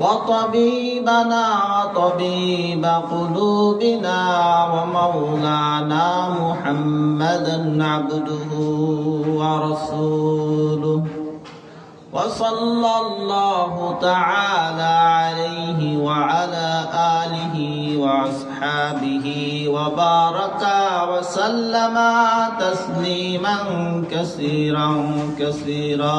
وطبيبنا وطبيب قلوبنا ومولانا محمدا عبده ورسوله. وصلى الله تعالى عليه وعلى آله وأصحابه وبارك وسلم تسليما كثيرا كثيرا.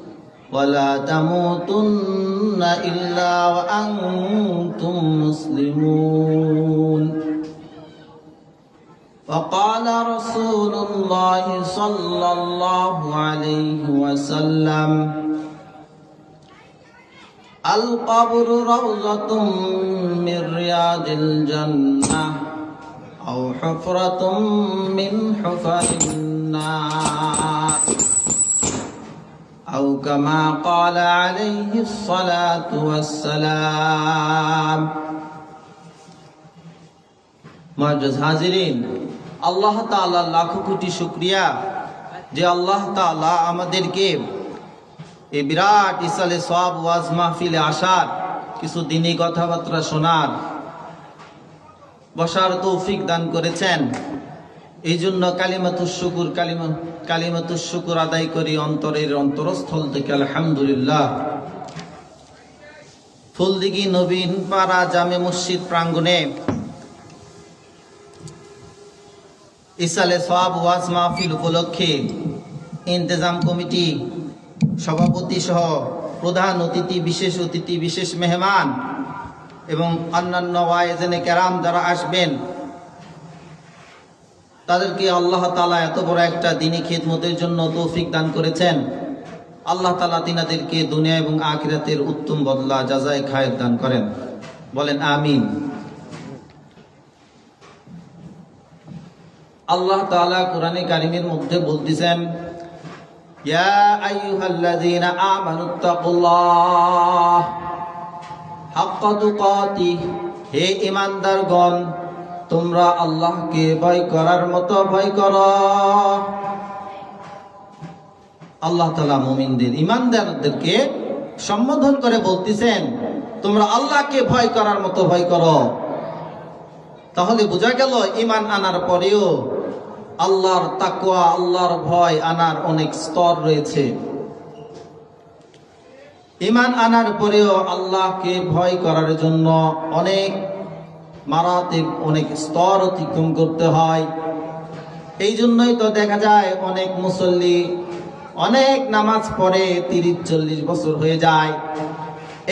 ولا تموتن إلا وأنتم مسلمون وقال رسول الله صلى الله عليه وسلم القبر روضة من رياض الجنة أو حفرة من حفر النار أو كما قال عليه الصلاة والسلام মহাজ হাজিরিন আল্লাহ তাআলা লাখো কোটি শুক্রিয়া যে আল্লাহ তাআলা আমাদেরকে এই বিরাট ইসালে সব ওয়াজ মাহফিলে আসার কিছু দিনই কথাবার্তা শোনার বসার তৌফিক দান করেছেন এই জন্য কালিমাতুর শুকুর, কালিমা কালিমাতুর শুকুর আদায় করি অন্তরের অন্তরস্থল থেকে, আলহামদুলিল্লাহ। ফুলদিঘি নবীন পাড়া জামে মসজিদ প্রাঙ্গণে ইসালে সব ওয়াজ মাহফিল উপলক্ষে ইন্তেজাম কমিটি, সভাপতি সহ প্রধান অতিথি, বিশেষ অতিথি, বিশেষ মেহমান এবং অন্যান্য ওয়াইজেনে ক্যারাম যারা আসবেন তাদেরকে আল্লাহ তালা এত বড় একটা দিনী খেদমতের জন্য তৌফিক দান করেছেন। আল্লাহ তালা তিনাদেরকে দুনিয়া এবং আখিরাতের উত্তম বদলা যাজাই খায়ের দান করেন। বলেন, আমিন। আল্লাহ তাআলা কোরআনে কারিমের মধ্যে বলতেছেন হে ঈমানদারগণ তোমরা আল্লাহকে ভয় করার মতো ভয় কর। আল্লাহ তালা মুমিনদের ইমানদারদেরকে সম্বোধন করে বলতেছেন, তোমরা আল্লাহকে ভয় করার মতো ভয় করো। তাহলে বোঝা গেল ইমান আনার পরেও আল্লাহর তাকুয়া আল্লাহর ভয় আনার অনেক স্তর রয়েছে। ইমান আনার পরেও আল্লাহকে ভয় করার জন্য অনেক মারাত্মক অনেক স্তর অতিক্রম করতে হয়। এই জন্যই তো দেখা যায় অনেক মুসল্লি অনেক নামাজ পড়ে তিরিশ চল্লিশ বছর হয়ে যায়।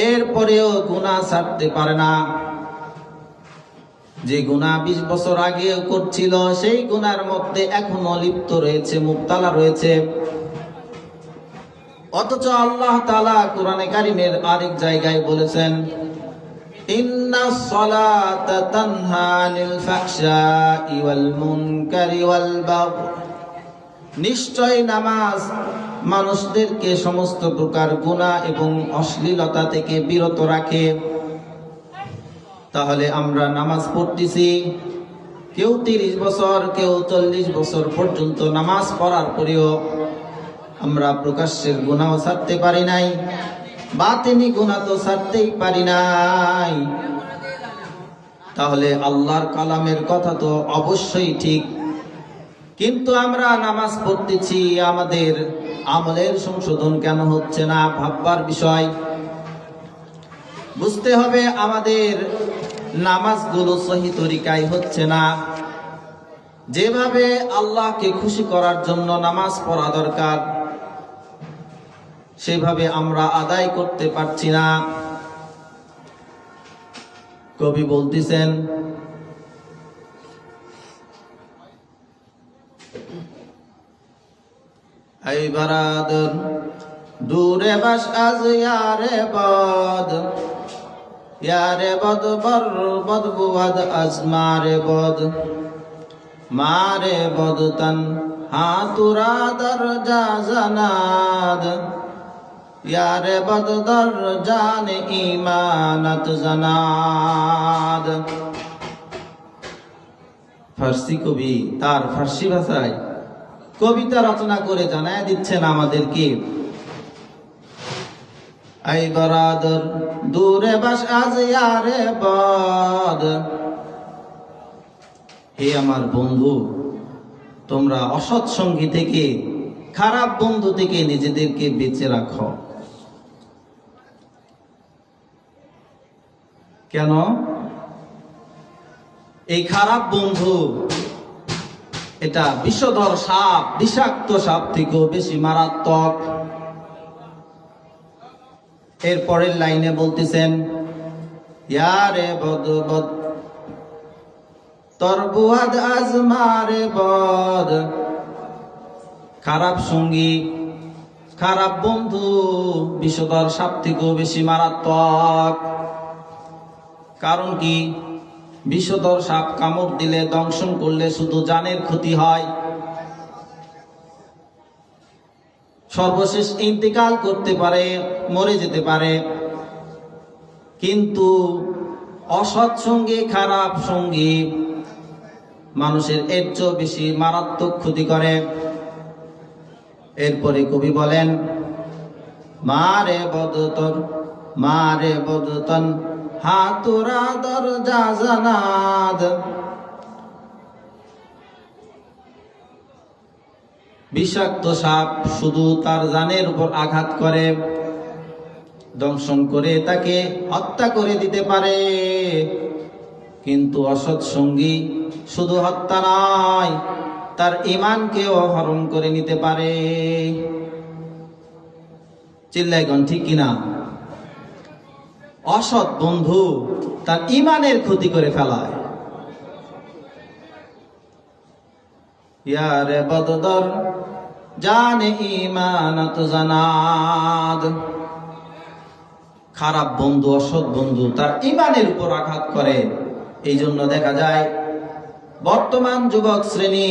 এরপরেও গুণা ছাড়তে পারে না। যে গুণা বিশ বছর আগে করছিল, সেই গুনার মধ্যে এখনও লিপ্ত রয়েছে মুক্তালা রয়েছে। অথচ আল্লাহ তালা কোরআনে কারিমের আরেক জায়গায় বলেছেন নিশ্চয় নামাজ মানুষদেরকে সমস্ত প্রকার গুনাহ এবং অশ্লীলতা থেকে বিরত রাখে। তাহলে আমরা নামাজ পড়তেছি। কেউ তিরিশ বছর, কেউ চল্লিশ বছর পর্যন্ত নামাজ পড়ার পরেও আমরা প্রকাশ্যের গুণাও ছাড়তে পারি নাই। বাতিনি গুণা তো ছাড়তেই পারি নাই। তাহলে আল্লাহর কালামের কথা তো অবশ্যই ঠিক। কিন্তু আমরা নামাজ পড়তেছি, আমাদের আমলের সংশোধন কেন হচ্ছে না ভাববার বিষয়। বুঝতে হবে আমাদের নামাজগুলো সহি তরিকায় হচ্ছে না। যেভাবে আল্লাহকে খুশি করার জন্য নামাজ পড়া দরকার সেভাবে আমরা আদায় করতে পারছি না। কবি বলতেছেন এই বারাদর দূরে বাস আজ ইয়ারে বদ। ইয়ারে বদ বর বদ বুয়াদ আজ মারে বদ। মারে বদ তন, হাতুরা দর যা জানাদ। বদ দর জান ইমানত জানাদ ফার্সি কবি তার ফার্সি ভাষায় কবিতা রচনা করে জানায় দিচ্ছেন আমাদেরকে আই বরাদর দূরে বাস আজ ইয়ারে বদ হে আমার বন্ধু, তোমরা অসৎ সঙ্গী থেকে, খারাপ বন্ধু থেকে নিজেদেরকে বেঁচে রাখো। কেন? এই খারাপ বন্ধু, এটা বিষধর সাপ, বিষাক্ত সাপ থেকেও বেশি মারাত্মক। এর পরের লাইনে বলতেছেন ইয়ারে বদ বদ তরবুয়াদ আজমারে বদ। খারাপ সঙ্গী, খারাপ বন্ধু, বিষধর সাপ থেকেও বেশি মারাত্মক। কারণ কি? বিষধর সাপ কামড় দিলে দংশন করলে শুধু জানের ক্ষতি হয়। সর্বশেষ ইন্তেকাল করতে পারে, মরে যেতে পারে। কিন্তু অসৎ সঙ্গী খারাপ সঙ্গী মানুষের এর চেয়েও বেশি মারাত্মক ক্ষতি করে। এরপরে কবি বলেন মারে বদতর মারে বদতন হাতুরা দরজা জানাদ। বিষাক্ত সাপ শুধু তার জানের উপর আঘাত করে, দংশন করে তাকে হত্যা করে দিতে পারে। কিন্তু অসৎ সঙ্গী শুধু হত্যা নয়, তার ইমানকেও হরণ করে নিতে পারে। চিল্লাইগণ ঠিক কিনা? অসৎ বন্ধু তার ইমানের ক্ষতি করে ফেলায়। ইয়ারে বদদর, জানে ইমানত জানাদ। খারাপ বন্ধু, অসৎ বন্ধু তার ইমানের উপর আঘাত করে। এই জন্য দেখা যায়, বর্তমান যুবক শ্রেণি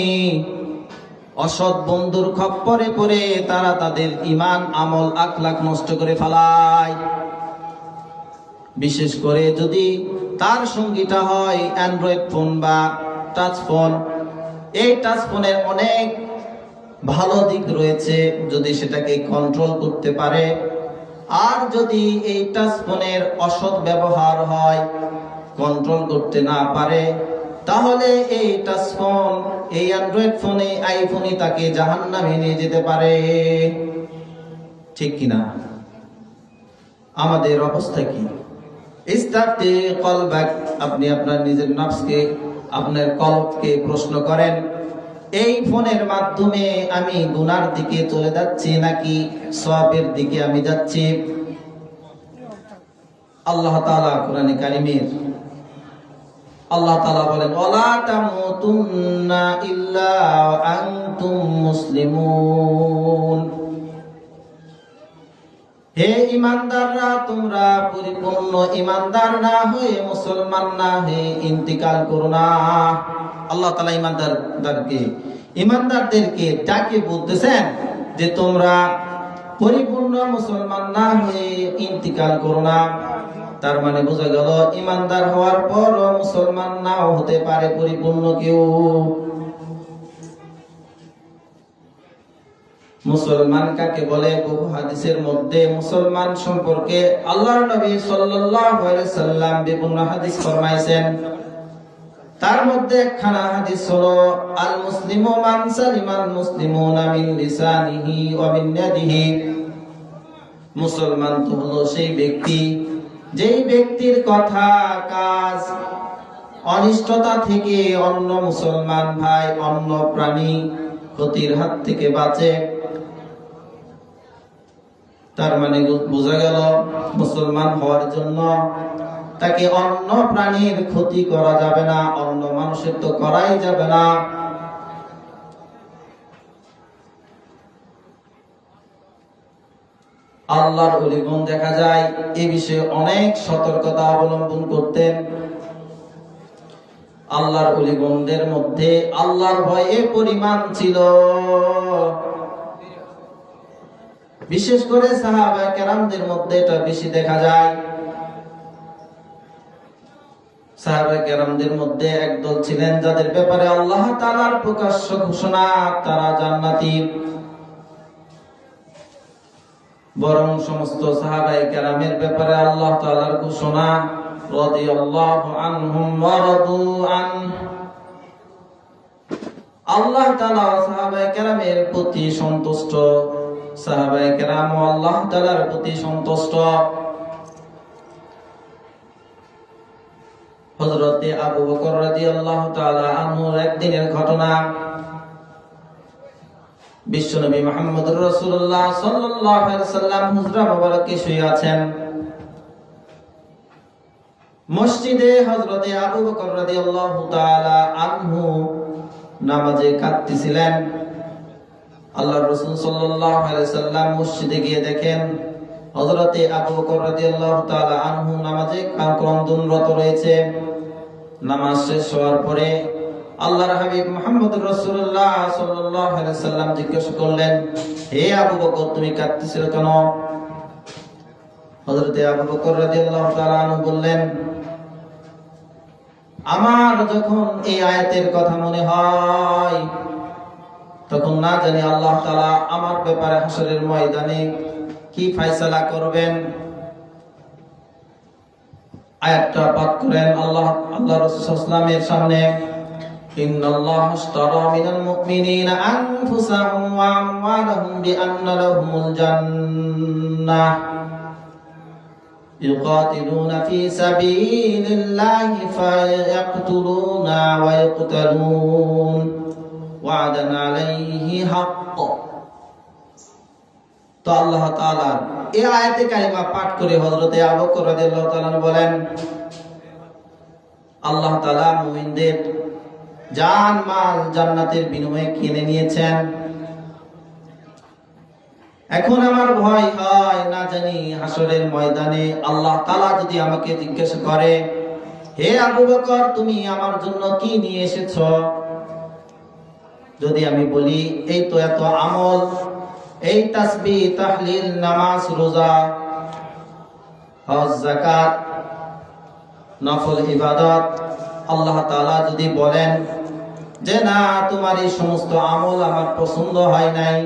অসৎ বন্ধুর খপ্পরে পড়ে তারা তাদের ইমান আমল, আখলাখ নষ্ট করে ফেলায়। বিশেষ করে যদি তার সঙ্গীটা হয় অ্যান্ড্রয়েড ফোন বা টাচ ফোন, এই টাচ ফোনের অনেক ভালো দিক রয়েছে যদি সেটাকে কন্ট্রোল করতে পারে। আর যদি এই টাচ ফোনের অসৎ ব্যবহার হয় কন্ট্রোল করতে না পারে, তাহলে এই টাচ ফোন, এই অ্যান্ড্রয়েড ফোনে আইফোনই তাকে জাহান জাহান্নামে নিয়ে যেতে পারে। ঠিক কিনা? আমাদের অবস্থা কি? ইস্তাফতি কলবাক, আপনি আপনার নিজের নফসকে, আপনার কলবকে প্রশ্ন করেন, এই ফোনের মাধ্যমে আমি গুনার দিকে চলে যাচ্ছি নাকি সবের দিকে আমি যাচ্ছি? আল্লাহ তাআলা কোরআনে কারিমের, আল্লাহ তাআলা বলেন, ওয়ালা তামুতুন্না ইল্লা আনতুম মুসলিমুন। হে ইমানদাররা, তোমরা পরিপূর্ণ ইমানদার না হয়ে মুসলমান না হয়ে ইন্তিকাল করো না। আল্লাহ তালা ইমানদারদেরকে ইমানদারদেরকে ডাকে বলতেছেন যে তোমরা পরিপূর্ণ মুসলমান না হয়ে ইন্তিকাল করো না। তার মানে বোঝা গেল, ইমানদার হওয়ার পর মুসলমান নাও হতে পারে পরিপূর্ণ কেউ। মুসলমান কাকে বলে? বহু হাদিসের মধ্যে মুসলমান সম্পর্কে আল্লাহর নবী সাল্লাল্লাহু আলাইহি সাল্লাম বিভিন্ন হাদিস ফরমাইছেন। তার মধ্যে একখানা হাদিস হলো, আল মুসলিমু মান সালিমাল মুসলিমুনা মিন লিসানিহি ওয়া মিন ইয়াদিহি। মুসলমান তো হলো সেই ব্যক্তি, যেই ব্যক্তির কথা, কাজ, অনিষ্টতা থেকে অন্য মুসলমান ভাই, অন্য প্রাণী ক্ষতির হাত থেকে বাঁচে। তার মানে বোঝা গেল মুসলমান হওয়ার জন্য তাকে অন্য প্রাণীর ক্ষতি করা যাবে না, অন্য মানুষের তো করাই যাবে না। আল্লাহর অলিগুণ দেখা যায় এ বিষয়ে অনেক সতর্কতা অবলম্বন করতেন। আল্লাহর অলিগুণদের মধ্যে আল্লাহর ভয়ে পরিমাণ ছিল। বিশেষ করে সাহাবা কেরামদের মধ্যে এটা বেশি দেখা যায়। মধ্যে একদল ছিলেন যাদের ব্যাপারে আল্লাহ তাআলার প্রকাশ্য ঘোষণা, তারা বরং সমস্ত সাহাবায়ে কেরামের ব্যাপারে আল্লাহ তাআলার ঘোষণা আল্লাহ তাআলা সাহাবায়ে কেরামের প্রতি সন্তুষ্ট। সাহাবায়ে কেরাম আল্লাহ তাআলার প্রতি সন্তুষ্ট। হযরতে আবু বকর রাদিয়াল্লাহু তাআলা আনহুর একদিনের ঘটনা। সাল্লাম হুজরা শুয়ে আছেন। মসজিদে হযরতে আবু বকর রাদিয়াল্লাহু আনহু নামাজে কাঁদতেছিলেন। আল্লাহর রাসূল সাল্লাম মসজিদে গিয়ে দেখেন হযরতে আবু আনহু নামাজে রয়েছে। নামাজ শেষ হওয়ার পরে আল্লাহর হাবিব সাল্লাম জিজ্ঞাসা করলেন, হে আবু বকর, তুমি কাঁদতেছিল কেন? হযরতে আবু বকর বললেন, আমার যখন এই আয়াতের কথা মনে হয় তখন না জানি আল্লাহ তাআলা আমার ব্যাপারে হাসরের ময়দানে কি ফয়সালা করবেন আয়াতটা পাঠ করেন আল্লাহ আল্লাহ রাসূল সাল্লাল্লাহু আলাইহি সামনে إن الله اشترى من المؤمنين أنفسهم وأموالهم بأن لهم الجنة يقاتلون في سبيل الله فيقتلون ويقتلون ওয়াদান আলাইহি হাক্ক। তো আল্লাহ তাআলা এই আয়াতে কারিমা পাঠ করে আবু বকর রাদিয়াল্লাহু তাআলা বলেন, আল্লাহ তাআলা মুমিনদের জান, মাল জান্নাতের বিনিময়ে কিনে নিয়েছেন। এখন আমার ভয় হয়, না জানি হাসরের ময়দানে আল্লাহ তালা যদি আমাকে জিজ্ঞাসা করে, হে আবু বকর, তুমি আমার জন্য কি নিয়ে এসেছ? যদি আমি বলি, এই তো এত আমল, এই তাসবিহ তাহলিল, নামাজ, রোজা, হজ, যাকাত, নফল ইবাদত, আল্লাহ তাআলা যদি বলেন যে না, তোমার এই সমস্ত আমল আমার পছন্দ হয় নাই,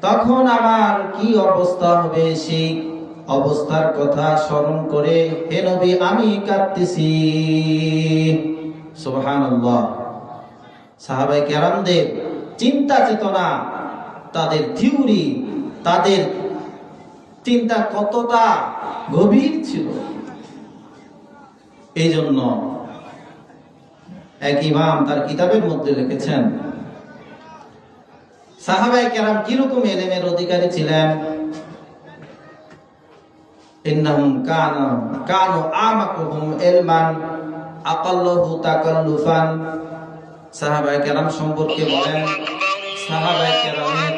তখন আমার কি অবস্থা হবে? সেই অবস্থার কথা স্মরণ করে, হে নবী, আমি কাঁদতেছি। সুবহানাল্লাহ। সাহাবাই কেরামদের চিন্তা চেতনা, তাদের থিওরি, তাদের চিন্তা কতটা গভীর ছিল? এই জন্য এক ইমাম তার কিতাবের মধ্যে লিখেছেন সাহাবাই কেরাম কীরকম এলেমের অধিকারী ছিলেন? ইন্নাহুম কানু কানু আমাকুহুম ইলমান, আকাল্লাহু তাকাল্লুফান সাহাবাই কেরাম সম্পর্কে বলেন। সাহাবাই কেরামের